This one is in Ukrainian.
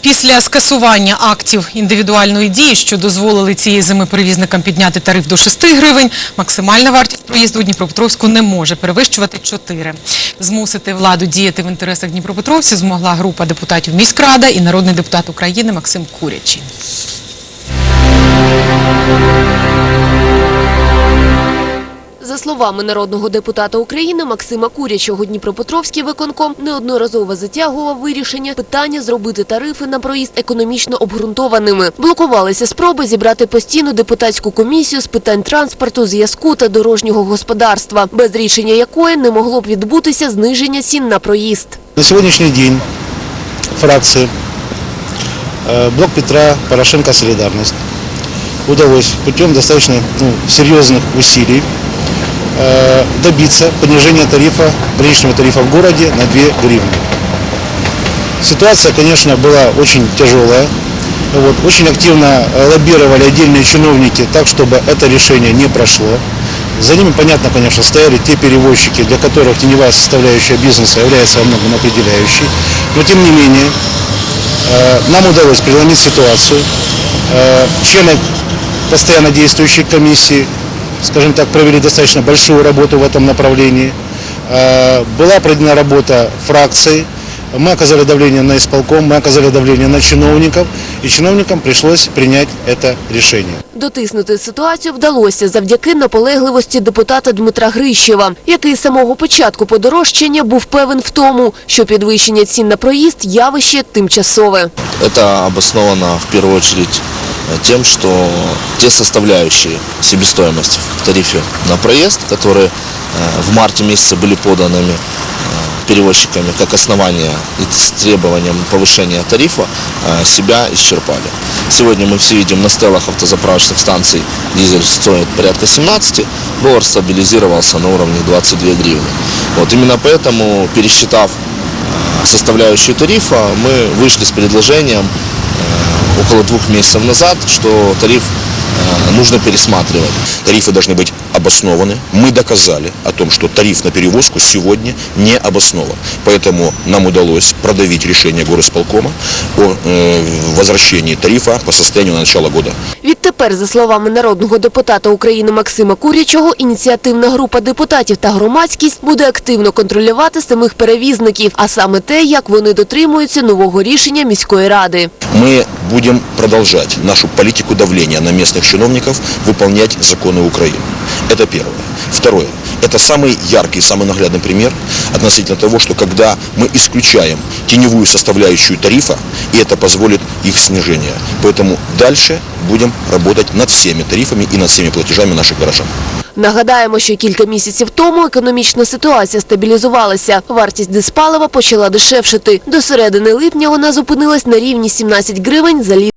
Після скасування актів індивідуальної дії, що дозволили цієї зими перевізникам підняти тариф до 6 гривень, максимальна вартість проїзду у Дніпропетровську не може перевищувати 4. Змусити владу діяти в інтересах дніпропетровців змогла група депутатів міськрада і народний депутат України Максим Курячий. За словами народного депутата України Максима Курячого, Дніпропетровський виконком неодноразово затягував вирішення питання зробити тарифи на проїзд економічно обґрунтованими. Блокувалися спроби зібрати постійну депутатську комісію з питань транспорту, зв'язку та дорожнього господарства, без рішення якої не могло б відбутися зниження цін на проїзд. На сегодняшний день фракции э, Блок Петра, Порошенко, Солидарность удалось путем достаточно ну, серьезных усилий э, добиться понижения тарифа, граничного тарифа в городе на 2 гривны. Ситуация, конечно, была очень тяжелая. Вот, очень активно э, лоббировали отдельные чиновники так, чтобы это решение не прошло. За ними, понятно, конечно, стояли те перевозчики, для которых теневая составляющая бизнеса является во многом определяющей. Но, тем не менее, э, нам удалось преломить ситуацию. Э, Члены постоянно действующей комиссии, скажем так, провели достаточно большую работу в этом направлении. Э, Была проведена работа фракций. Мы оказали давление на исполком, мы оказали давление на чиновников, и чиновникам пришлось принять это решение. Дотиснути ситуацію вдалося завдяки наполегливості депутата Дмитра Грищева, який з самого початку подорожчання був певен в тому, що підвищення цін на проїзд – явище тимчасове. Это обосновано в первую очередь э, тем, что те составляющие себестоимости в тарифе на проезд, которые э, в марте месяце были поданными э, перевозчиками как основание и с требованием повышения тарифа, э, себя исчерпали. Сегодня мы все видим на стелах автозаправочных станций дизель стоит порядка 17, доллар стабилизировался на уровне 22 гривны. Вот именно поэтому, пересчитав составляющую тарифа, мы вышли с предложением э, около двух месяцев назад, что тариф э, нужно пересматривать. Тарифы должны быть обоснованы. Мы доказали о том, что тариф на перевозку сегодня не обоснован. Поэтому нам удалось продавить решение горосполкома о э, возвращении тарифа по состоянию на начало года. Відтепер, за словами народного депутата України Максима Курячого, ініціативна група депутатів та громадськість буде активно контролювати самих перевізників, а саме те, як вони дотримуються нового рішення міської ради. Мы будем продолжать нашу политику давления на местных чиновников выполнять законы Украины. Это первое. Второе. Это самый яркий, самый наглядный пример относительно того, что когда мы исключаем теневую составляющую тарифа, и это позволит их снижение. Поэтому дальше будем работать над всеми тарифами и над всеми платежами наших горожан. Нагадаємо, що кілька місяців тому економічна ситуація стабілізувалася. Вартість диспалива почала дешевшити. До середини липня вона зупинилась на рівні 17 гривень за літр.